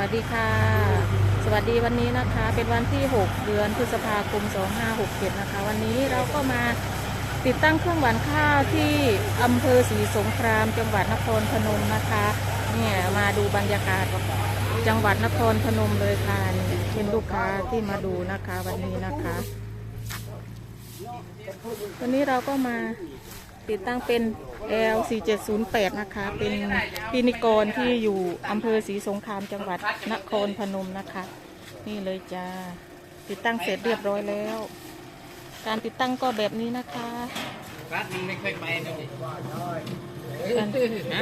วัสดีค่ะ สวัสดีวันนี้นะคะ เป็นวันที่ 6 เดือนพฤษภาคม 2567 นะคะ วันนี้เราก็มาติดตั้งเครื่องหวานข้าวที่อำเภอศรีสงคราม จังหวัดนครพนมนะคะ เนี่ยมาดูบรรยากาศจังหวัดนครพนมเลยค่ะเป็นลูกค้าที่มาดูนะคะวันนี้นะคะ วันนี้เราก็มา ติดตั้งเป็น L4708 นะคะ เป็นพินิกรที่อยู่อำเภอศรีสงครามจังหวัดนครพนมนะคะ นี่เลยจ้า ติดตั้งเสร็จเรียบร้อยแล้ว การติดตั้งก็แบบนี้นะคะรัดมันไม่ค่อยไปนะพี่การฮะ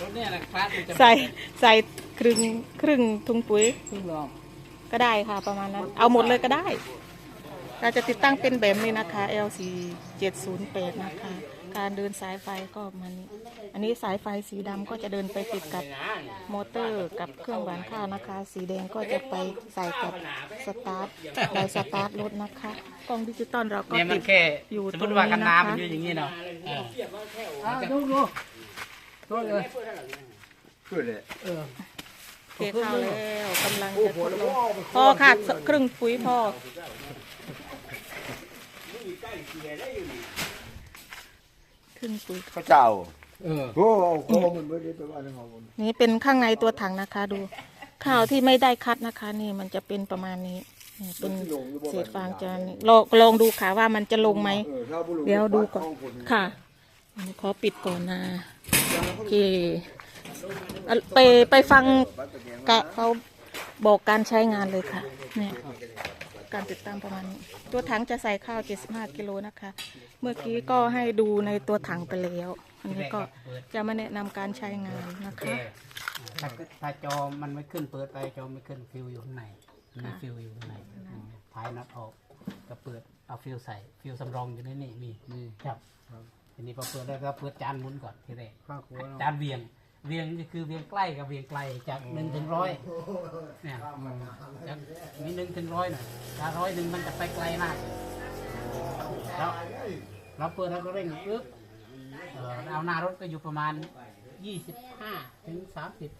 รถเนี่ยแหละคลาสมันจะใส่ใส่ครึ่งครึ่งถุงปุ๋ยครึ่งรอบก็ได้ค่ะประมาณนั้น เอาหมดเลยก็ได้ เราจะติดตั้งเป็นแบบนี้นะคะ L4708 นะคะ การเดินสายไฟก็มันนี้ อันนี้สายไฟสีดำก็จะเดินไปติดกับมอเตอร์กับเครื่องหวานข้าวนะคะ สีแดงก็จะไปใส่กับสตาร์ทไดสตาร์ทรถนะคะ กล้องดิจิตอลเราก็เนี่ยมัตินดแค่อยู่สมมติว่ากันตรงนี้นะคะน้ำมันอยู่อย่างนี้เนาะเอออ่าดูดูดูเลยช่วยเลยเออ เทข้าวแล้วกำลังจะทดลองพอค่ะครึ่งปุ๋ยพอครึ่งปุ๋ยข้าเจ้าเออโอ้โหมันไม่ได้ไปว่าในห้องมันนี่เป็นข้างในตัวถังนะคะดู ข้าวที่ไม่ได้คัดนะคะ นี่มันจะเป็นประมาณนี้นี่เป็นเศษฟางจานลองลองดูค่ะว่ามันจะลงไหม เดี๋ยวดูก่อนค่ะ ขอปิดก่อนนะโอเค ไปไปฟังกะเขาบอกการใช้งานเลยค่ะเนี่ยการติดตั้งประมาณนี้ ตัวถังจะใส่ข้าว 75 กิโลนะคะ เมื่อกี้ก็ให้ดูในตัวถังไปแล้ว อันนี้ก็จะมาแนะนำการใช้งานนะแค่คะถ้าถ้าจอมันไม่ขึ้นเปิดไปจอไม่ขึ้นฟิวอยู่ข้างในมีฟิวอยู่ข้างในอืมท้ายน็อตออกก็เปิดเอาฟิวใส่ฟิวสำรองอยู่ในนี่มีมีครับทีนี้พอเปิดได้ก็เปิดจานหมุนก่อนทีแรกข้าวโพดจานเวียง เวียงก็คือเวียงใกล้กับเวียงไกลจากหนึ่งถึงร้อยเนี่ยจากมีหนึ่งถึงร้อยหน่อยถ้าร้อยหนึ่งมันจะไปไกลมากแล้วเราเปิดแล้วก็เร่งปึ๊บเอ่อเอาหน้ารถก็อยู่ประมาณยี่สิบห้าถึงสามสิบ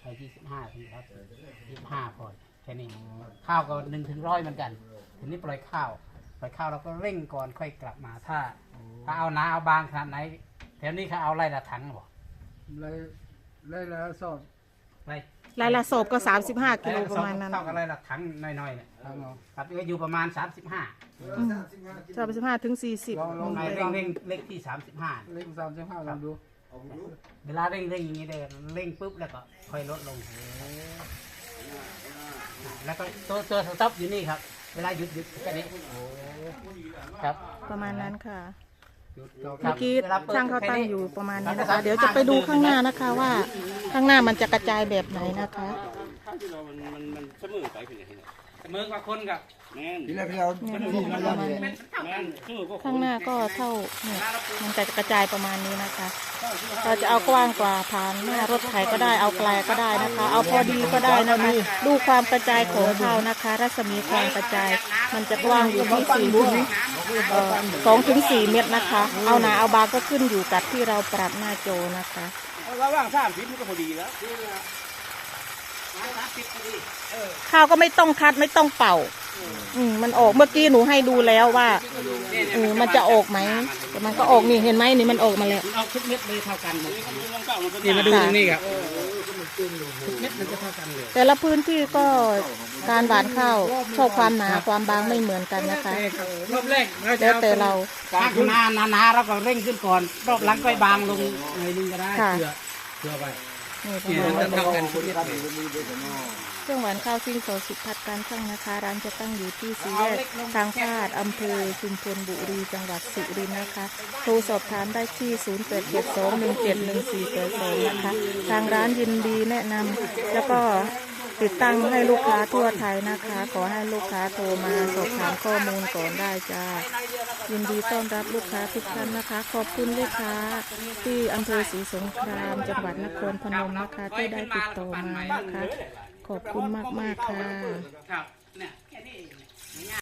ไปยี่สิบห้าถึงครับยี่สิบห้าพอแค่นี้ข้าวก็หนึ่งถึงร้อยเหมือนกันทีนี้ปล่อยข้าวปล่อยข้าวเราก็เร่งก่อนค่อยกลับมาถ้า ถ้าเอาหนาเอาบางขนาดไหน แถวนี้เขาเอาไล่ละถังบ่เลยเลยแล้วสอบไล่รายละศพก็ 35กิโลประมาณนั้นเท่ากับไล่ละถังน้อยๆเนี่ยทางเอาครับก็อยู่ประมาณ 35สามสิบห้าถึงสี่สิบลองในเร่งเร่งเร่งที่ 35 เลขสามสิบห้าลองดูเวลาเร่งเร่งอย่างนี้เลยเร่งปุ๊บแล้วก็ค่อยลดลง แล้วก็ตัวตัวสต็อปอยู่นี่ครับ เวลาหยุดหยุดแค่นี้ครับ ประมาณนั้นค่ะหยุด เราเมื่อกี้วลปิดช่างเขาแค่ตั้งอยู่ประมาณนี้นะคะ เดี๋ยวจะไปดูข้างหน้านะคะว่าข้างหน้ามันจะกระจายแบบไหนนะคะมันมันมัน เสมอไปเป็นอย่างนี้เสมอกว่าคนกับแม่นทีแรกที่เราเนี่ยที่ปเราระมาณเนี่ยนี้แม่นเสมอก็ข้างหน้าก็เท่าเนี่ยมันจะกระจายประมาณนี้นะคะ เราจะเอากว้างกว่าผ่านหน้ารถไถก็ได้เอาไกลก็ได้นะคะ เอาพอดีก็ได้นะคะดูความกระจายของข้าวนะคะ รัศมีความกระจาย มันจะกว้างอยู่ที่สี่ถึงเอ่อสองถึงสี่เมตรนะคะ เอาหนาเอาบางก็ขึ้นอยู่กับที่เราปรับหน้าจอนะคะระว่างสามสิบมันก็พอดีแล้ว ข้าวก็ไม่ต้องคัดไม่ต้องเป่า อืมมันออกเมื่อกี้หนูให้ดูแล้วว่าเออมันจะออกไหมแต่มันก็ออกนี่เห็นไหมนี่มันออกมาแล้วเอาทุกเม็ดเลยเท่ากันหมดเก่ามันเป็นนี่มาดูตรงนี้ครับทุกเม็ดมันจะเท่ากันเลยแต่ละพื้นที่ก็การหวานข้าวชอบความหนาความบางไม่เหมือนกันนะคะรอบแรกเราจะแล้วแต่เราถ้าหนาหนาหนาเราก็เร่งขึ้นก่อนรอบหลังก็บางลงหน่อยนึงก็ได้ค่ะเผื่อเผื่อไป นี่ประเนี่ยมาณนี้เครื่องหวานข้าวซิ่งโสสิพัฒการช่างนะคะ ร้านจะตั้งอยู่ที่สีแยกทางพาดอำเภอชุมพลบุรีจังหวัดสุรินทร์นะคะ โทรสอบถามได้ที่ 0872171482 นะคะ ทางร้านยินดีแนะนำแล้วก็ ติดตั้งให้ลูกค้าทั่วไทยนะคะ ขอให้ลูกค้าโทรมาสอบถามข้อมูลก่อนได้จ้ายินดีต้อนรับลูกค้าทุกท่านนะคะ ขอบคุณลูกค้าที่อำเภอศรีสงครามจังหวัดนครพนมนะคะที่ได้ติดต่อมานะคะขอบคุณมากๆค่ะครับ